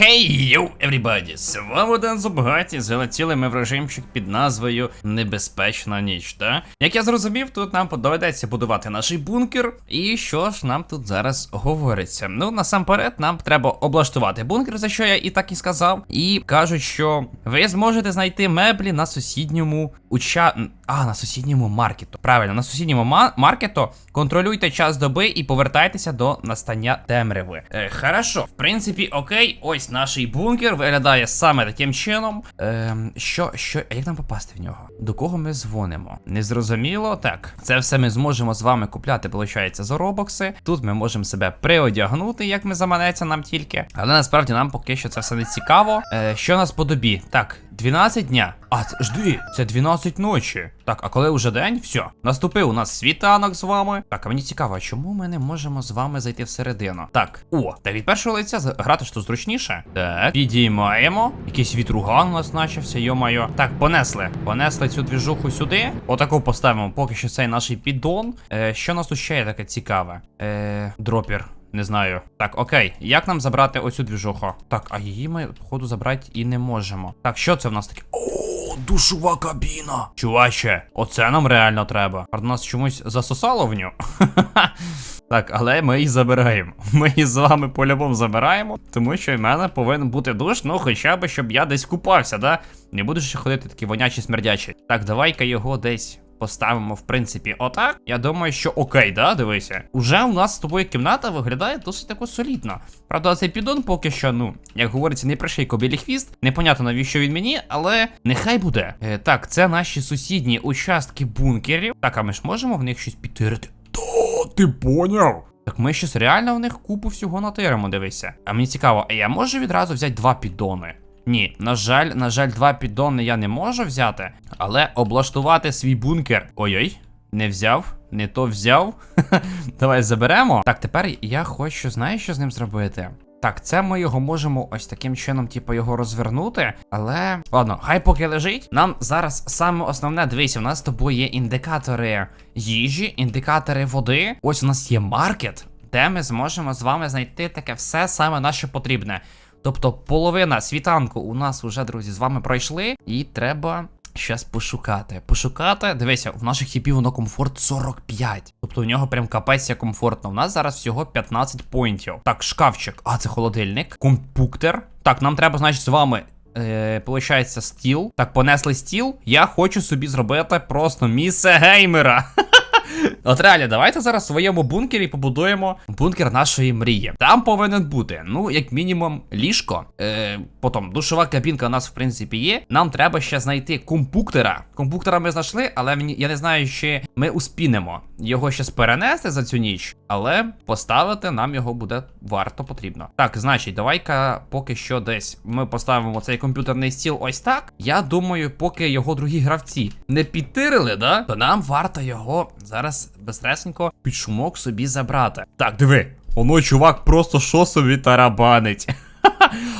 Хей, йоу, everybody! З вами Ден Зубгаті, залетіли ми в режимчик під назвою Небезпечна ніч, та? Як я зрозумів, тут нам доведеться будувати наш бункер. І що ж нам тут зараз говориться? Ну, насамперед, нам треба облаштувати бункер, за що я і так і сказав. І кажуть, що ви зможете знайти меблі на сусідньому уча... А, на сусідньому маркету. Правильно, на сусідньому ма- маркету контролюйте час доби і повертайтеся до настання темряви. Е, хорошо, в принципі, окей, ось наш бункер виглядає саме таким чином. Е, що, що, а як нам попасти в нього? До кого ми дзвонимо? Незрозуміло. Так, це все ми зможемо з вами купляти, виходить, за робокси. Тут ми можемо себе приодягнути, як ми заманеться нам тільки. Але насправді нам поки що це все не цікаво. Е, що у нас по добі? Так, 12 дня. А, це, жди, це 12 ночі. Так, а коли вже день, все. Наступив у нас світанок з вами. Так, а мені цікаво, чому ми не можемо з вами зайти всередину? Так, о, та від першого лиця грати ж тут зручніше. Так, підіймаємо. Якийсь вітруган у нас начався, йо-майо. Так, понесли. Понесли цю двіжуху сюди. Отаку поставимо поки що цей наш піддон. Е, що нас тут ще є таке цікаве? Е, дропір. Не знаю. Так, окей, як нам забрати оцю двіжуху? Так, а її ми, походу, забрати і не можемо. Так, що це в нас таке? О, душова кабіна. Чуваче, оце нам реально треба. А нас чомусь засосало в нього. Так, але ми її забираємо. Ми її з вами по-любому забираємо, тому що в мене повинен бути душ, ну хоча б, щоб я десь купався, да? Не буду ще ходити такий вонячий смердячий. Так, давай-ка його десь поставимо, в принципі, отак. Я думаю, що окей, да, дивися. Уже у нас з тобою кімната виглядає досить тако солідно. Правда, цей підон поки що, ну, як говориться, не приший кобілі хвіст. Непонятно навіщо він мені, але нехай буде. Е, так, це наші сусідні участки бункерів. Так, а ми ж можемо в них щось підтирити? Та, ти поняв? Так ми щось реально в них купу всього натиримо, дивися. А мені цікаво, а я можу відразу взяти два піддони? Ні, на жаль, на жаль, два піддони я не можу взяти, але облаштувати свій бункер. Ой-ой, не взяв, не то взяв. Давай заберемо. Так, тепер я хочу, знаєш, що з ним зробити? Так, це ми його можемо ось таким чином, типу, його розвернути. Але ладно, хай поки лежить. Нам зараз саме основне, дивися, у нас з тобою є індикатори їжі, індикатори води. Ось у нас є маркет, де ми зможемо з вами знайти таке все саме наше потрібне. Тобто половина світанку у нас вже, друзі, з вами пройшли, і треба. Щас пошукати. Пошукати. Дивися, в наших хіпів воно комфорт 45. Тобто у нього прям капець комфортно. У нас зараз всього 15 поінтів. Так, шкафчик. А, це холодильник. Компуктер. Так, нам треба, значить, з вами. Е, Получається, стіл. Так, понесли стіл. Я хочу собі зробити просто місце геймера. От реально, давайте зараз в своєму бункері побудуємо бункер нашої мрії. Там повинен бути, ну, як мінімум, ліжко. Е, Потім душова кабінка у нас, в принципі, є. Нам треба ще знайти компуктера. Компуктера ми знайшли, але я не знаю, чи ми успінемо його щас перенести за цю ніч, але поставити нам його буде варто потрібно. Так, значить, давай-ка поки що десь ми поставимо цей комп'ютерний стіл ось так. Я думаю, поки його другі гравці не підтирили, да, то нам варто його зараз безстресенько під шумок собі забрати. Так, диви, воно чувак просто що собі тарабанить.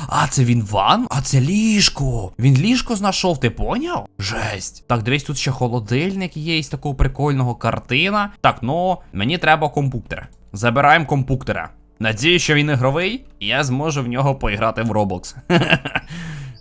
А, це він ван? А це ліжко. Він ліжко знайшов, ти поняв? Жесть. Так, дивись, тут ще холодильник є із такого прикольного картина. Так, ну мені треба компуктер. Забираємо компуктера. Надію, що він ігровий, і я зможу в нього поіграти в Roblox.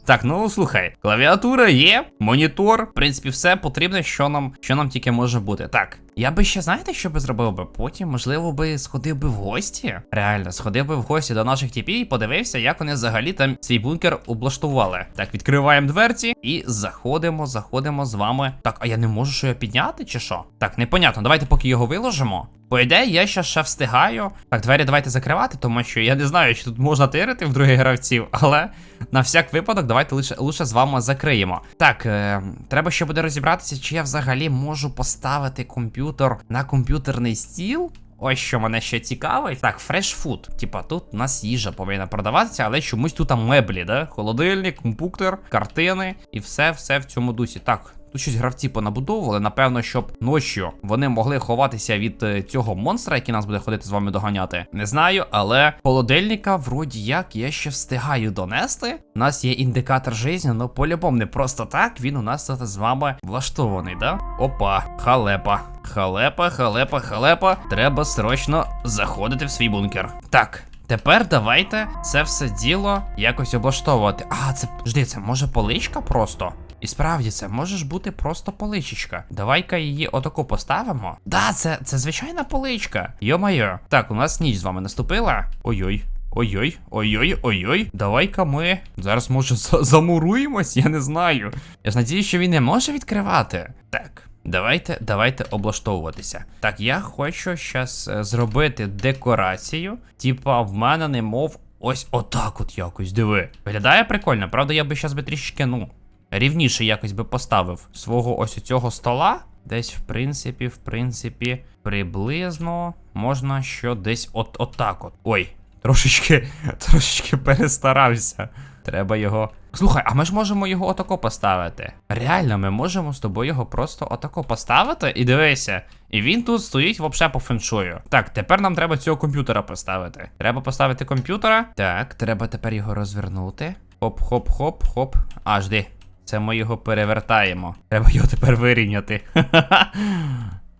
Так, ну слухай, клавіатура є, монітор, в принципі, все потрібне, що нам, що нам тільки може бути. Так, я би ще знаєте, що би зробив би? Потім, можливо, би сходив би в гості. Реально, сходив би в гості до наших тіпів і подивився, як вони взагалі там свій бункер облаштували. Так, відкриваємо дверці і заходимо, заходимо з вами. Так, а я не можу що його підняти, чи що? Так, непонятно. Давайте поки його виложимо. По ідеї, я ще ще встигаю. Так, двері давайте закривати, тому що я не знаю, чи тут можна тирити в других гравців, але на всяк випадок давайте лише, лише з вами закриємо. Так, е, треба ще буде розібратися, чи я взагалі можу поставити комп'ютер на комп'ютерний стіл. Ось що мене ще цікавить. Так, food. Типа тут у нас їжа повинна продаватися, але чомусь тут там меблі, да? Холодильник, компуктер, картини і все, все в цьому дусі. Так. Тут щось гравці понабудовували, напевно, щоб ночі вони могли ховатися від е, цього монстра, який нас буде ходити з вами доганяти. Не знаю, але холодильника, вроді як, я ще встигаю донести. У нас є індикатор життя, але по-любому не просто так. Він у нас з вами влаштований, да? Опа, халепа. Халепа, халепа, халепа. Треба срочно заходити в свій бункер. Так, тепер давайте це все діло якось облаштовувати. А, це жди, це може поличка просто? І справді це може ж бути просто поличечка. Давай-ка її отаку поставимо. Да, це, це звичайна поличка. Йо-майо. Так, у нас ніч з вами наступила. Ой-ой. Ой-ой, ой-ой, ой-ой. Давай-ка ми зараз, може, за- замуруємось, я не знаю. Я ж надію, що він не може відкривати. Так. Давайте, давайте облаштовуватися. Так, я хочу зараз зробити декорацію. Типа, в мене немов ось отак от якось. Диви. Виглядає прикольно, правда, я би зараз би трішки, ну, рівніше якось би поставив свого ось цього стола. Десь, в принципі, в принципі, приблизно можна що десь от отак от. Ой, трошечки, трошечки перестарався. Треба його. Слухай, а ми ж можемо його отако поставити. Реально, ми можемо з тобою його просто отако поставити і дивися. І він тут стоїть вообще по феншую. Так, тепер нам треба цього комп'ютера поставити. Треба поставити комп'ютера. Так, треба тепер його розвернути. Хоп-хоп-хоп-хоп. А, жди. Це ми його перевертаємо. Треба його тепер вирівняти.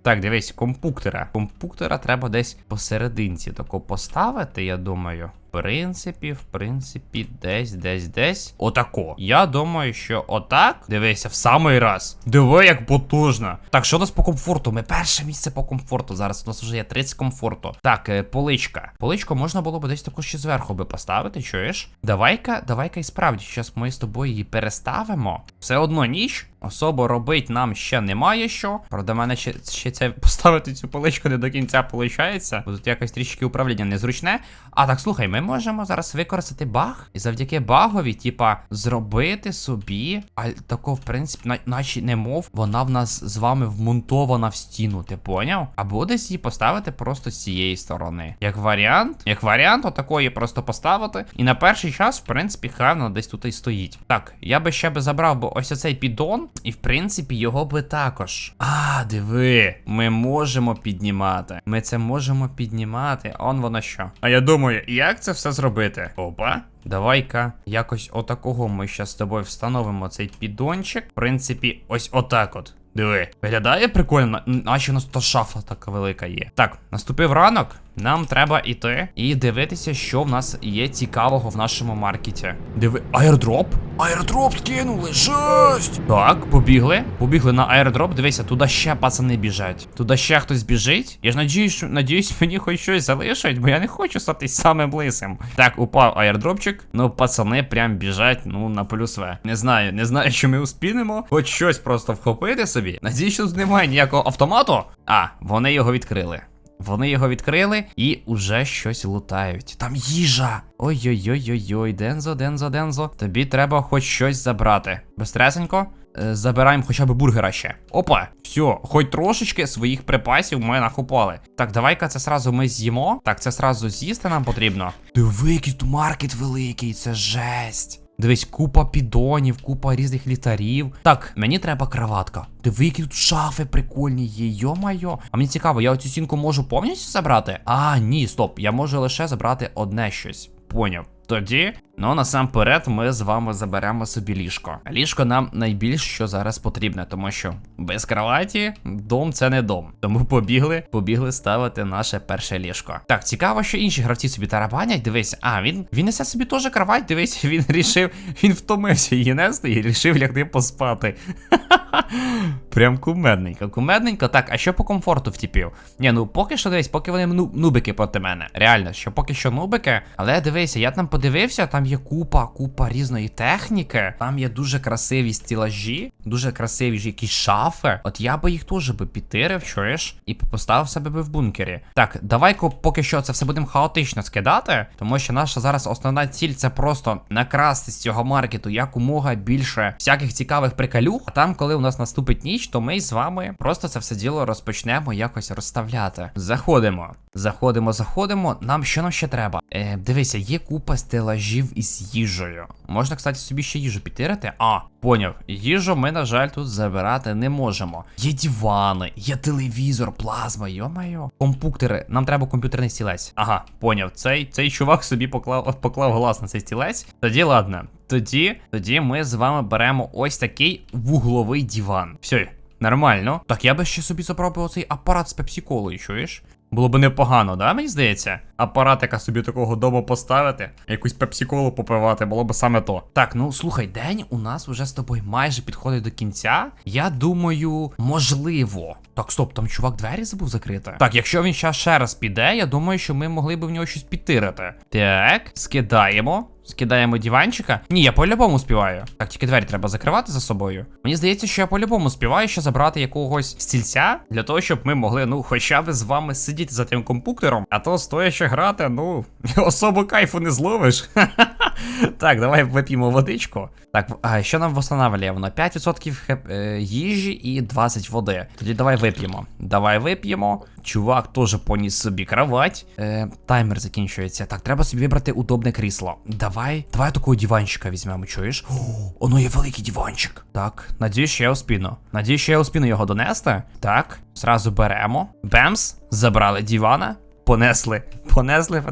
Так, дивись, компуктора. Компуктора треба десь посерединці тако поставити, я думаю. Принципі, в принципі, десь, десь, десь. Отако. Я думаю, що отак. Дивися, в самий раз. Диви, як потужно. Так, що у нас по комфорту? Ми перше місце по комфорту. Зараз у нас вже є 30 комфорту. Так, е, поличка. Поличку можна було б десь таку ще зверху би поставити, чуєш? Давай-ка, давай-ка і справді, зараз ми з тобою її переставимо. Все одно ніч. Особо робить нам ще немає що. Правда, мене ще, ще це поставити цю поличку не до кінця виходить. Бо тут якось трішки управління незручне. А так слухай, ми можемо зараз використати баг і завдяки багові, типа, зробити собі, а тако, в принципі, на, наче немов вона в нас з вами вмонтована в стіну, ти поняв? Або десь її поставити просто з цієї сторони. Як варіант, як варіант, отакої просто поставити. І на перший час, в принципі, хай вона десь тут і стоїть. Так, я би ще би забрав би ось оцей піддон, і в принципі його би також. А, диви, ми можемо піднімати. Ми це можемо піднімати. Он воно що. А я думаю, як це все зробити? Опа. Давай-ка якось отакого ми ще з тобою встановимо цей піддончик. В принципі, ось отак от. Диви, виглядає прикольно, наче у нас та шафа така велика є. Так, наступив ранок. Нам треба іти і дивитися, що в нас є цікавого в нашому маркеті. Диви, аердроп? Аердроп скинули, жесть! Так, побігли. Побігли на аердроп. Дивися, туди ще пацани біжать. Туди ще хтось біжить. Я ж надіюсь, що надіюсь, мені хоч щось залишать, бо я не хочу стати самим лисим. Так, упав аердропчик. Ну, пацани прям біжать, ну, на плюс В. Не знаю, не знаю, що ми успінемо. Хоч щось просто вхопити собі. Надіюсь, що тут немає ніякого автомату. А, вони його відкрили. Вони його відкрили і уже щось лутають. Там їжа. Ой-ой-ой-ой-ой, Дензо, Дензо, Дензо. Тобі треба хоч щось забрати. Безстресенько. Е, Забираємо хоча б бургера ще. Опа, все, хоч трошечки своїх припасів ми нахопали. Так, давай-ка це сразу ми з'їмо. Так, це сразу з'їсти нам потрібно. Диви, який маркет великий, це жесть. Дивись, купа підонів, купа різних літарів. Так, мені треба кроватка. Диви, які тут шафи прикольні є, йо-майо. А мені цікаво, я оцю сінку можу повністю забрати? А, ні, стоп, я можу лише забрати одне щось. Поняв. Тоді, ну насамперед, ми з вами заберемо собі ліжко. Ліжко нам найбільш що зараз потрібне, тому що без кроваті дом це не дом. Тому побігли, побігли ставити наше перше ліжко. Так, цікаво, що інші гравці собі тарабанять. Дивись, а він він несе собі теж кровать. Дивись, він рішив, він втомився її нести і рішив лягти поспати. Прям кумедненько, кумедненько. Так, а що по комфорту в типів? Ні, ну поки що дивись, поки вони ну, нубики проти мене. Реально, що поки що нубики. Але дивися, я там подивився, там є купа, купа різної техніки. Там є дуже красиві стілажі, дуже красиві ж якісь шафи. От я би їх теж би підтирив, чуєш, і поставив себе би в бункері. Так, давай-ка поки що це все будемо хаотично скидати, тому що наша зараз основна ціль це просто накрасти з цього маркету якомога більше всяких цікавих приколюх. А там, коли у нас наступить ніч, то ми з вами просто це все діло розпочнемо якось розставляти. Заходимо. Заходимо, заходимо. Нам що нам ще треба? Е, дивися, є купа стелажів із їжею. Можна, кстати, собі ще їжу підтирити. А, поняв. Їжу ми, на жаль, тут забирати не можемо. Є дивани, є телевізор, плазма, йо-майо. Компуктери. Нам треба комп'ютерний стілець. Ага, поняв. Цей, цей чувак собі поклав, поклав глаз на цей стілець. Тоді ладно. Тоді, тоді ми з вами беремо ось такий вугловий диван. Все, нормально. Так я би ще собі запробував цей апарат з пепсі-колою, чуєш? Було б непогано, да, мені здається? апаратика собі такого дому поставити, якусь пепсіколу попивати, було б саме то. Так, ну слухай, день у нас вже з тобою майже підходить до кінця. Я думаю, можливо. Так, стоп, там чувак двері забув закрити. Так, якщо він ще ще раз піде, я думаю, що ми могли б в нього щось підтирити. Так, скидаємо. Скидаємо диванчика. Ні, я по-любому співаю. Так, тільки двері треба закривати за собою. Мені здається, що я по-любому співаю ще забрати якогось стільця для того, щоб ми могли, ну, хоча б з вами сидіти за тим компуктером, а то стоячи грати, ну, особо кайфу не зловиш. Так, давай вип'ємо водичку. Так, а що нам встановлює воно? 5% хеп, е, їжі і 20 води. Тоді давай вип'ємо. Давай вип'ємо. Чувак теж поніс собі кровать. Е, таймер закінчується. Так, треба собі вибрати удобне крісло. Давай, давай такого диванчика візьмемо, чуєш? О, воно є великий диванчик. Так, надіюсь, що я успіну. Надіюсь, що я успіну його донести. Так, зразу беремо. Бемс, забрали дивана. Понесли, понесли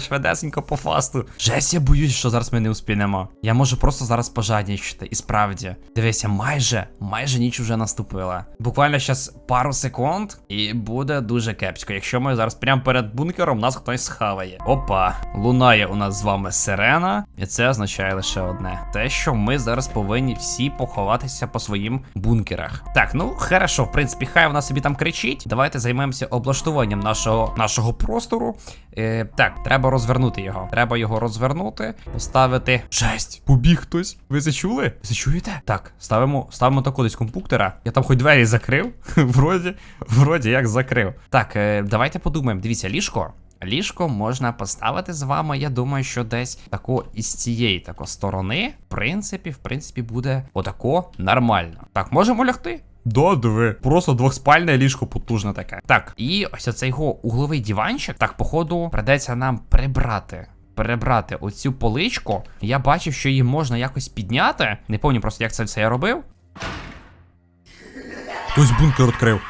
швидесенько по фасту. Жесть, я боюсь, що зараз ми не успінемо. Я можу просто зараз пожаднічити. І справді, дивися, майже, майже ніч вже наступила. Буквально зараз пару секунд, і буде дуже кепсько. Якщо ми зараз прямо перед бункером нас хтось схаває. Опа, лунає у нас з вами сирена, і це означає лише одне: те, що ми зараз повинні всі поховатися по своїм бункерах. Так, ну хорошо, в принципі, хай вона собі там кричить. Давайте займемося облаштуванням нашого нашого простору. Е, так, треба розвернути його. Треба його розвернути, поставити. Жесть, побіг хтось. Ви це чули? Ви це чуєте? Так, ставимо, ставимо таку десь компуктера. Я там хоч двері закрив. вроді, вроді як закрив. Так, е, давайте подумаємо. Дивіться, ліжко. Ліжко можна поставити з вами. Я думаю, що десь тако із цієї тако сторони, в принципі, в принципі, буде отако нормально. Так, можемо лягти? Да, диви. Просто двохспальне ліжко потужне таке. Так, і ось оцей його угловий диванчик. Так, походу, придеться нам прибрати. Перебрати оцю поличку. Я бачив, що її можна якось підняти. Не пам'ятаю просто, як це все я робив. Хтось бункер відкрив.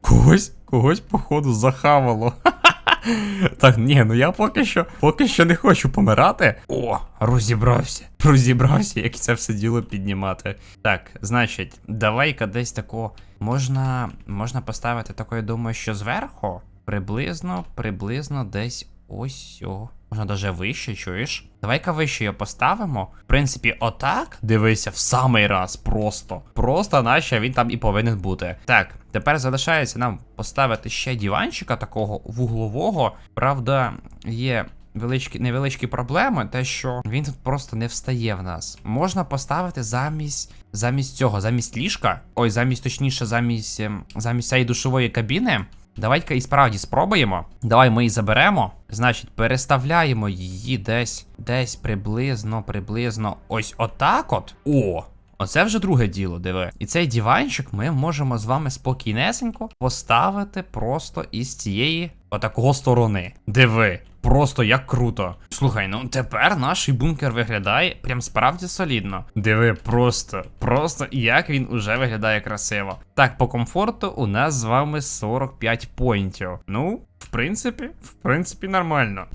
Когось, когось, походу, захавало. Так, ні, ну я поки що, поки що не хочу помирати. О, розібрався. Розібрався, як це все діло піднімати. Так, значить, давай-ка десь тако. Можна. Можна поставити я думаю, що зверху. Приблизно, приблизно десь ось о. Можна даже вище, чуєш? Давай-ка вище його поставимо. В принципі, отак. Дивися, в самий раз просто. Просто наче він там і повинен бути. Так, тепер залишається нам поставити ще диванчика такого вуглового. Правда, є. Величкі, невеличкі проблеми, те, що він тут просто не встає в нас. Можна поставити замість замість цього, замість ліжка, ой, замість точніше, замість ем, замість цієї душової кабіни. Давайте і справді спробуємо. Давай ми її заберемо. Значить, переставляємо її десь, десь приблизно, приблизно ось отак от. О! Оце вже друге діло, диви. І цей диванчик ми можемо з вами спокійнесенько поставити просто із цієї отакого сторони. Диви. Просто як круто. Слухай, ну тепер наш бункер виглядає прям справді солідно. Диви, просто, просто як він уже виглядає красиво. Так, по комфорту у нас з вами 45 поінтів. Ну, в принципі, в принципі, нормально.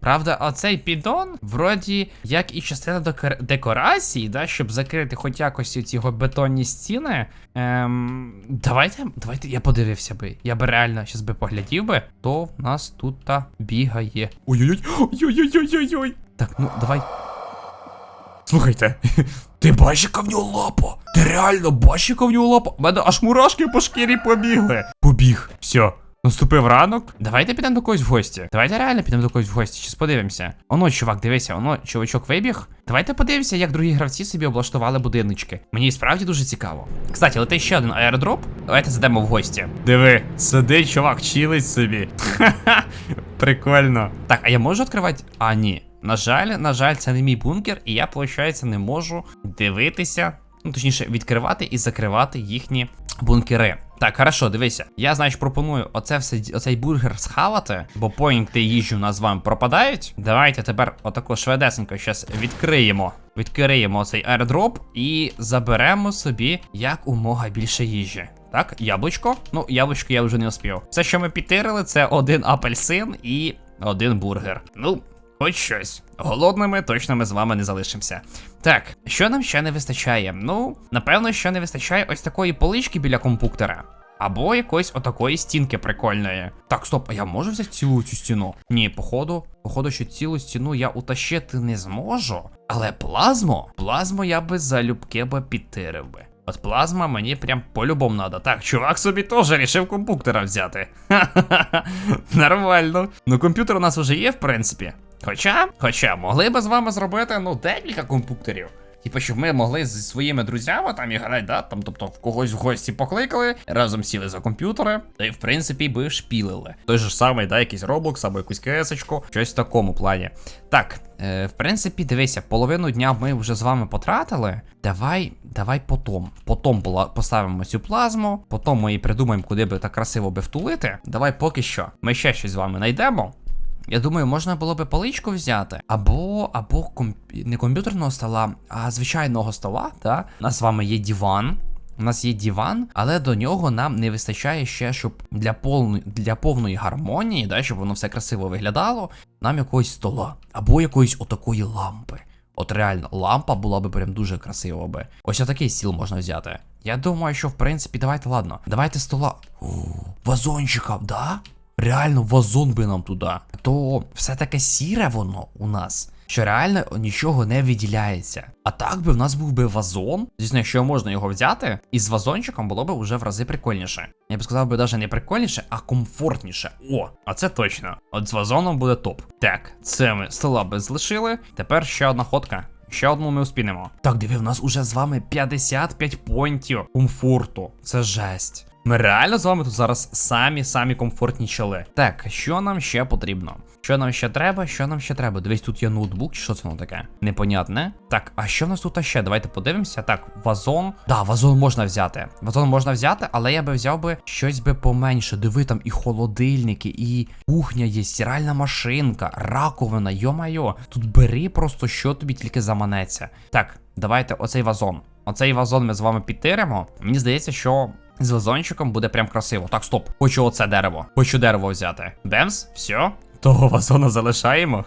Правда, оцей піддон, вроді, як і частина декор- декорації, да, щоб закрити хоч якось ці його бетонні стіни. Ем, давайте, давайте, я подивився би. Я би реально щас би поглядів би, то в нас тут та бігає. Ой-ой-ой, ой-ой-ой-ой-ой. Так, ну давай. Слухайте, ти бачиш, яка в нього лапа? Ти реально бачиш, яка в нього лапа? У мене аж мурашки по шкірі побігли. Побіг. Все. Наступив ранок. Давайте підемо до когось в гості. Давайте реально підемо до когось в гості. Щас подивимося. Оно, чувак, дивися, оно, чувачок вибіг. Давайте подивимося, як другі гравці собі облаштували будиночки. Мені справді дуже цікаво. Кстати, летить ще один аеродроп. Давайте зайдемо в гості. Диви, сидить, чувак, чилить собі. Прикольно. Так, а я можу відкривати? А, ні. На жаль, на жаль, це не мій бункер, і я, виходить, не можу дивитися. Ну, точніше, відкривати і закривати їхні бункери. Так, хорошо, дивися. Я, значить, пропоную оце все, оцей бургер схавати, бо поінти їжі у нас з вами пропадають. Давайте тепер отако швидесенько зараз відкриємо. Відкриємо цей airdrop і заберемо собі як умога більше їжі. Так, яблучко. Ну, яблучко я вже не успів. Все, що ми підтирили, це один апельсин і один бургер. Ну, Хоч щось. Голодними точно ми з вами не залишимося. Так, що нам ще не вистачає? Ну, напевно, що не вистачає ось такої полички біля компуктера. Або якоїсь отакої стінки прикольної. Так, стоп, а я можу взяти цілу цю стіну? Ні, походу, походу, що цілу стіну я утащити не зможу. Але плазму, плазму я би залюбки би підтирив би. От плазма мені прям по-любому надо. Так, чувак собі теж рішив компуктера взяти. Ха-ха-ха. Нормально. Ну, комп'ютер у нас вже є, в принципі. Хоча, хоча, могли би з вами зробити ну декілька комп'ютерів. Типу, щоб ми могли зі своїми друзями там іграти, да, там, тобто в когось в гості покликали, разом сіли за комп'ютери, та й в принципі би шпілили. Той же самий, да, якийсь Roblox або якусь кесочку, щось в такому плані. Так, е, в принципі, дивися, половину дня ми вже з вами потратили. Давай, давай потом. Потом поставимо цю плазму, потім ми і придумаємо, куди би так красиво би втулити. Давай поки що. Ми ще щось з вами знайдемо. Я думаю, можна було би паличку взяти, або або комп... не комп'ютерного стола, а звичайного стола. Та? У нас з вами є диван. У нас є диван, але до нього нам не вистачає ще, щоб для повної для повної гармонії, да, щоб воно все красиво виглядало, нам якогось стола або якоїсь отакої лампи. От реально, лампа була би прям дуже красива би. Ось отакий стіл можна взяти. Я думаю, що в принципі, давайте, ладно, давайте стола. О, вазончика, да? Реально вазон би нам туди. То все таке сіре воно у нас. Що реально нічого не виділяється. А так би в нас був би вазон. Звісно, якщо можна його взяти, і з вазончиком було б вже в рази прикольніше. Я б сказав би навіть не прикольніше, а комфортніше. О, а це точно. От з вазоном буде топ. Так, це ми стола би залишили. Тепер ще одна ходка. Ще одну ми успінемо. Так, диви, в нас уже з вами 55 понтів комфорту. Це жесть. Ми реально з вами тут зараз самі самі комфортні чоли. Так, що нам ще потрібно? Що нам ще треба? Що нам ще треба? Дивись, тут є ноутбук, чи що це воно таке? Непонятне. Так, а що в нас тут ще? Давайте подивимося. Так, вазон. Да, вазон можна взяти. Вазон можна взяти, але я би взяв би щось би поменше. Диви, там і холодильники, і кухня є, стиральна машинка, раковина, йо-майо. Тут бери просто, що тобі тільки заманеться. Так, давайте оцей вазон. Оцей вазон ми з вами підтиримо. Мені здається, що з вазончиком буде прям красиво. Так, стоп. Хочу оце дерево. Хочу дерево взяти. Бемс, все. Того вазона залишаємо.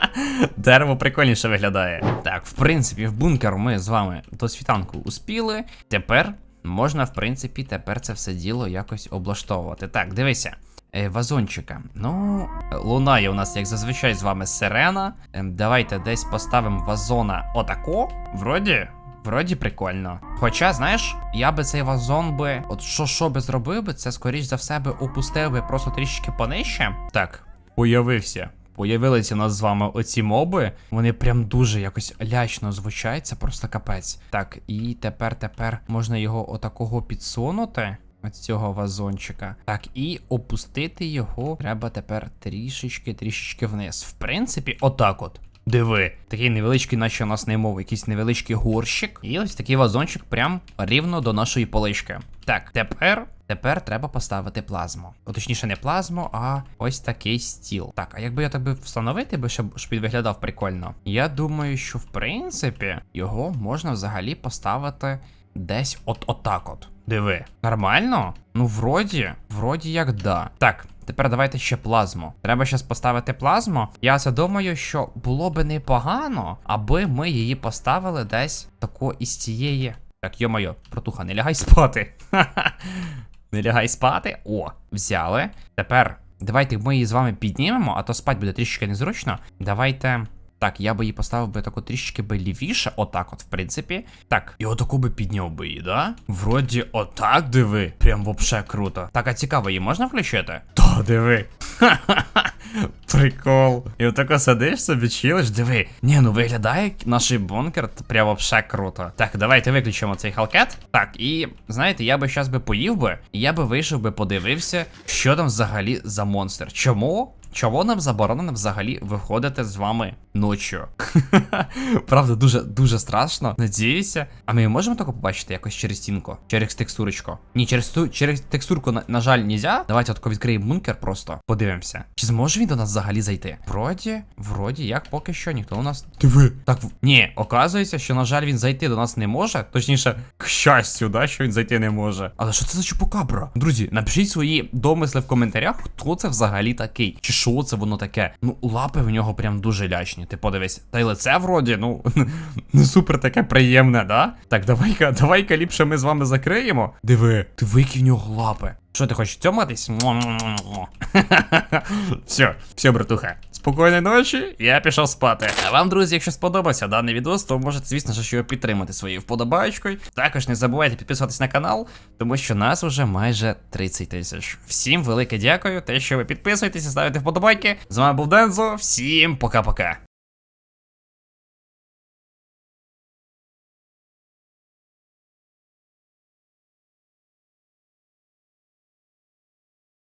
Дерево прикольніше виглядає. Так, в принципі, в бункер ми з вами до світанку успіли. Тепер можна, в принципі, тепер це все діло якось облаштовувати. Так, дивися. Е, вазончика. Ну, лунає у нас, як зазвичай, з вами сирена. Ем, давайте десь поставимо вазона отако. Вроді. Вроді прикольно. Хоча, знаєш, я би цей вазон би, от що що би зробив би, це скоріш за все би опустив би просто трішки понижче. Так, появився. Появилися нас з вами оці моби. Вони прям дуже якось лячно звучать, це просто капець. Так, і тепер, тепер можна його отакого підсунути. От цього вазончика. Так, і опустити його треба тепер трішечки, трішечки вниз. В принципі, отак от. Диви, такий невеличкий, наче у нас не мов, якийсь невеличкий горщик. І ось такий вазончик прям рівно до нашої полички. Так, тепер. Тепер треба поставити плазму. О, точніше, не плазму, а ось такий стіл. Так, а якби я так би встановити, би, щоб він виглядав прикольно. Я думаю, що в принципі його можна взагалі поставити десь от отак от. Диви. Нормально? Ну, вроді, вроді як да. Так. Тепер давайте ще плазму. Треба щас поставити плазму. Я це думаю, що було би непогано, аби ми її поставили десь тако із цієї. Так, йо-моє, протуха, не лягай спати. Не лягай спати. О, взяли. Тепер давайте ми її з вами піднімемо, а то спать буде трішечки незручно. Давайте. Так, я би її поставив би тако трішки би лівіше, отак, от, в принципі. Так, і отаку би підняв би її, да? Вроді, отак диви. Прям вообще круто. Так, а цікаво, її можна включити? Та, диви. Ха-ха-ха. Прикол. І отако сидиш собі, чилиш, диви. Ні, ну виглядає наш бункер прям вообще круто. Так, давайте виключимо цей халкет. Так, і знаєте, я би щас би поїв би, і я би вийшов би, подивився, що там взагалі за монстр. Чому? Чого нам заборонено взагалі виходити з вами ночі? Правда, дуже дуже страшно. Надіюся. А ми можемо тако побачити якось через стінку? Через текстурочку? Ні, через ту через текстурку, на, на жаль, нельзя. Давайте отако відкриємо бункер просто. Подивимося. Чи зможе він до нас взагалі зайти? Вроді, вроді, як поки що ніхто у нас. Диви. Так, в- ні, оказується, що, на жаль, він зайти до нас не може. Точніше, к щастю, да, що він зайти не може. Але що це за чупакабра? Друзі, напишіть свої домисли в коментарях, хто це взагалі такий. Чи що це воно таке? Ну, лапи в нього прям дуже лячні. Ти подивись, та й лице вроді, ну, не супер таке приємне, да? Так, давай-ка, давай-ка ліпше ми з вами закриємо. Диви, диви, які в нього лапи. Що ти хочеш цьоматись? Все, все, братуха. Спокійної ночі, я пішов спати. А вам, друзі, якщо сподобався даний відос, то можете, звісно ж, його підтримати своєю вподобайкою. Також не забувайте підписуватись на канал, тому що нас уже майже 30 тисяч. Всім велике дякую, те, що ви підписуєтесь ставите вподобайки. З вами був Дензо. Всім пока-пока.